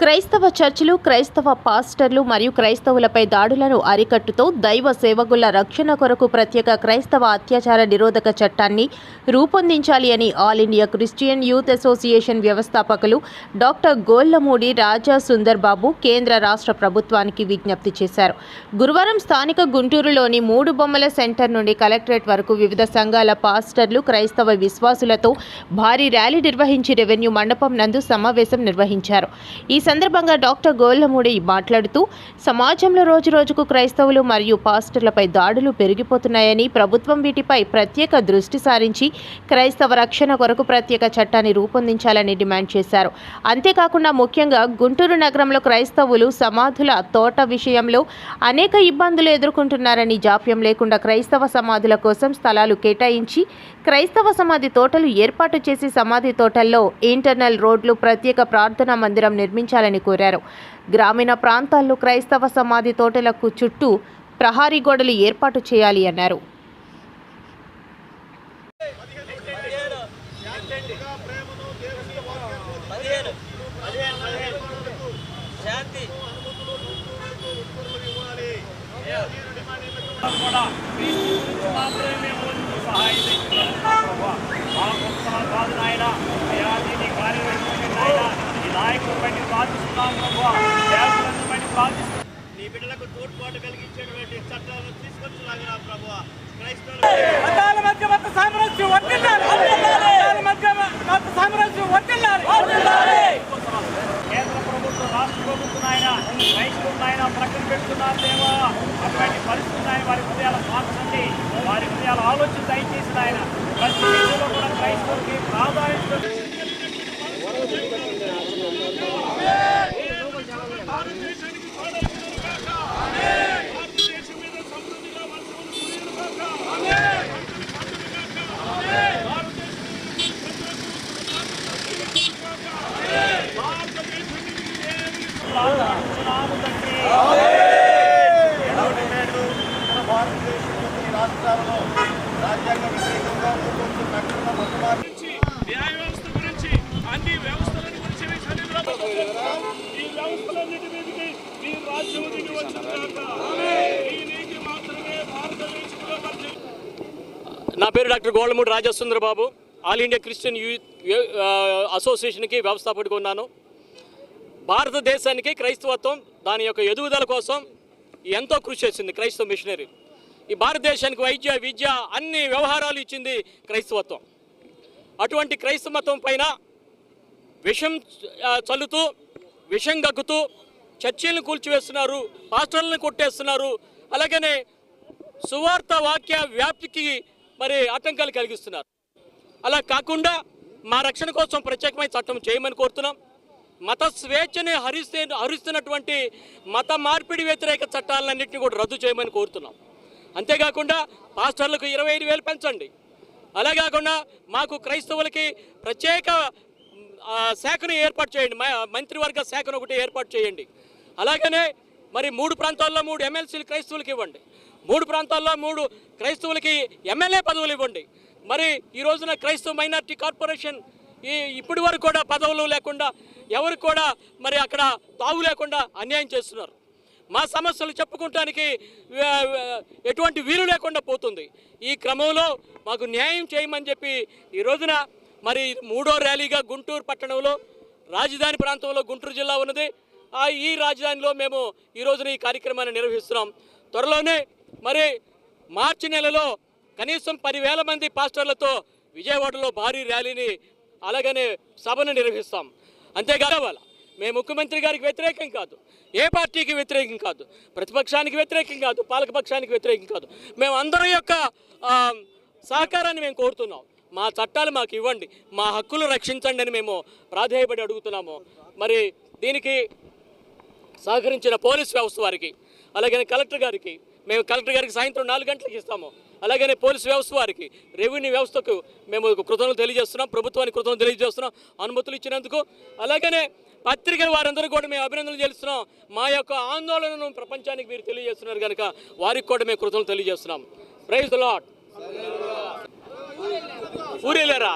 క్రైస్తవ చర్చిలు క్రైస్తవ పాస్టర్లు మరియు క్రైస్తవులపై దాడులను అరికట్టుతో దైవ సేవకుల రక్షణ కొరకు ప్రత్యేక క్రైస్తవ అత్యాచార నిరోధక చట్టాన్ని రూపొందించాలి అని All India Christian Youth Association వ్యవస్థాపకులు డాక్టర్ గోళ్ళమూడి రాజా సుందర్ బాబు కేంద్ర రాష్ట్ర ప్రభుత్వానికి విజ్ఞప్తి చేశారు. గురువారం స్థానిక గుంటూరులోని మూడు బొమ్మల సెంటర్ నుండి కలెక్టరేట్ వరకు వివిధ సంఘాల పాస్టర్లు క్రైస్తవ విశ్వాసులతో భారీ ర్యాలీ నిర్వహించి రెవెన్యూ మండపం నందు సమావేశం నిర్వహించారు. ఈ సందర్భంగా డాక్టర్ గోల్లమూడి మాట్లాడుతూ సమాజంలో రోజురోజుకు క్రైస్తవులు మరియు పాస్టర్లపై దాడులు పెరిగిపోతున్నాయని ప్రభుత్వం వీటిపై ప్రత్యేక దృష్టి సారించి క్రైస్తవ రక్షణ కొరకు ప్రత్యేక చట్టాన్ని రూపొందించాలని డిమాండ్ చేశారు. అంతేకాకుండా ముఖ్యంగా గుంటూరు నగరంలో క్రైస్తవులు సమాధుల తోట విషయంలో అనేక ఇబ్బందులు ఎదుర్కొంటున్నారని జాప్యం లేకుండా క్రైస్తవ సమాధుల కోసం స్థలాలు కేటాయించి క్రైస్తవ సమాధి తోటలు ఏర్పాటు చేసి సమాధి తోటల్లో ఇంటర్నల్ రోడ్లు ప్రత్యేక ప్రార్థనా మందిరం నిర్మించాలని కోరారు. గ్రామీణ ప్రాంతాల్లో క్రైస్తవ సమాధి తోటలకు చుట్టూ ప్రహారీ గోడలు ఏర్పాటు చేయాలి అన్నారు. శాంతి. నీ బిడ్డలకు తోడ్పాటు కలిగించేటువంటి చట్టాలను తీసుకొచ్చులాగా ప్రభు. క్రైస్తవులు సామ్రాజ్యం కేంద్ర ప్రభుత్వం రాష్ట్ర ప్రభుత్వం ఆయన క్రైస్తవులు ఆయన ప్రక్కన పెడుతున్నారు దేవా. అటువంటి పరిస్థితులు ఆయన వారి హృదయాలు మార్చండి వారి హృదయాల ఆలోచన దయచేసి ఆయన. ప్రతి కూడా క్రైస్తవులకి ప్రాధాన్యత వ్యవస్థలన్నిటి మీదకి రాజ్యం దిగి నీతి మాత్రమే భారతదేశంలో నా పేరు doctor Gollamudi Rajasundara Babu All India Christian Youth అసోసియేషన్కి వ్యవస్థాపకుడిగా ఉన్నాను. భారతదేశానికి క్రైస్తవత్వం దాని యొక్క ఎదుగుదల కోసం ఎంతో కృషి చేసింది క్రైస్తవ మిషనరీ. ఈ భారతదేశానికి వైద్య విద్య అన్ని వ్యవహారాలు ఇచ్చింది క్రైస్తవత్వం. అటువంటి క్రైస్తవ మతం పైన విషం చల్లుతూ విషం గక్కుతూ చర్చిలను కూల్చివేస్తున్నారు పాస్టర్లను కొట్టేస్తున్నారు. అలాగనే సువార్త వాక్య వ్యాప్తికి మరి ఆటంకాలు కలిగిస్తున్నారు. అలా కాకుండా మా రక్షణ కోసం ప్రత్యేకమైన చట్టం చేయమని కోరుతున్నాం. మత స్వేచ్ఛని హరిస్తే హరిస్తున్నటువంటి మత మార్పిడి వ్యతిరేక చట్టాలన్నింటినీ కూడా రద్దు చేయమని కోరుతున్నాం. అంతేకాకుండా పాస్టర్లకు ఇరవై ఐదు వేలు పెంచండి. అలా కాకుండా మాకు క్రైస్తవులకి ప్రత్యేక శాఖను ఏర్పాటు చేయండి. మంత్రివర్గ శాఖను ఒకటి ఏర్పాటు చేయండి. అలాగనే మరి మూడు ప్రాంతాల్లో మూడు ఎమ్మెల్సీలు క్రైస్తవులకు ఇవ్వండి. మూడు ప్రాంతాల్లో మూడు క్రైస్తవులకి ఎమ్మెల్యే పదవులు ఇవ్వండి. మరి ఈ రోజున క్రైస్తవ మైనార్టీ కార్పొరేషన్ ఈ ఇప్పటి వరకు కూడా పదవులు లేకుండా ఎవరు కూడా మరి అక్కడ తావు లేకుండా అన్యాయం చేస్తున్నారు. మా సమస్యలు చెప్పుకోవటానికి ఎటువంటి వీలు లేకుండా పోతుంది. ఈ క్రమంలో మాకు న్యాయం చేయమని చెప్పి ఈ రోజున మరి మూడో ర్యాలీగా గుంటూరు పట్టణంలో రాజధాని ప్రాంతంలో గుంటూరు జిల్లా ఉన్నది. ఆ ఈ రాజధానిలో మేము ఈ రోజున ఈ కార్యక్రమాన్ని నిర్వహిస్తున్నాం. త్వరలోనే మరి మార్చి నెలలో కనీసం పదివేల మంది పాస్టర్లతో విజయవాడలో భారీ ర్యాలీని అలాగనే సభను నిర్వహిస్తాం. అంతేకాదు మేము ముఖ్యమంత్రి గారికి వ్యతిరేకం కాదు. ఏ పార్టీకి వ్యతిరేకం కాదు. ప్రతిపక్షానికి వ్యతిరేకం కాదు. పాలకపక్షానికి వ్యతిరేకం కాదు. మేము అందరి యొక్క సహకారాన్ని మేము కోరుతున్నాం. మా చట్టాలు మాకు ఇవ్వండి. మా హక్కులు రక్షించండి అని మేము ప్రాధేయపడి అడుగుతున్నాము. మరి దీనికి సహకరించిన పోలీస్ వ్యవస్థ వారికి అలాగే కలెక్టర్ గారికి మేము కలెక్టర్ గారికి సాయంత్రం నాలుగు గంటలకు ఇస్తాము. అలాగనే పోలీస్ వ్యవస్థ వారికి రెవెన్యూ వ్యవస్థకు మేము కృతజ్ఞతలు తెలియజేస్తున్నాం. ప్రభుత్వానికి కృతజ్ఞతలు తెలియజేస్తున్నాం. అనుమతులు ఇచ్చినందుకు అలాగనే పత్రికల వారందరూ కూడా మేము అభినందనలు చేస్తున్నాం మా యొక్క ఆందోళనను ప్రపంచానికి మీరు తెలియజేస్తున్నారు కనుక వారికి కూడా మేము కృతజ్ఞతలు తెలియజేస్తున్నాం. Praise the Lord ಊರಿಲ್ಲಾರ?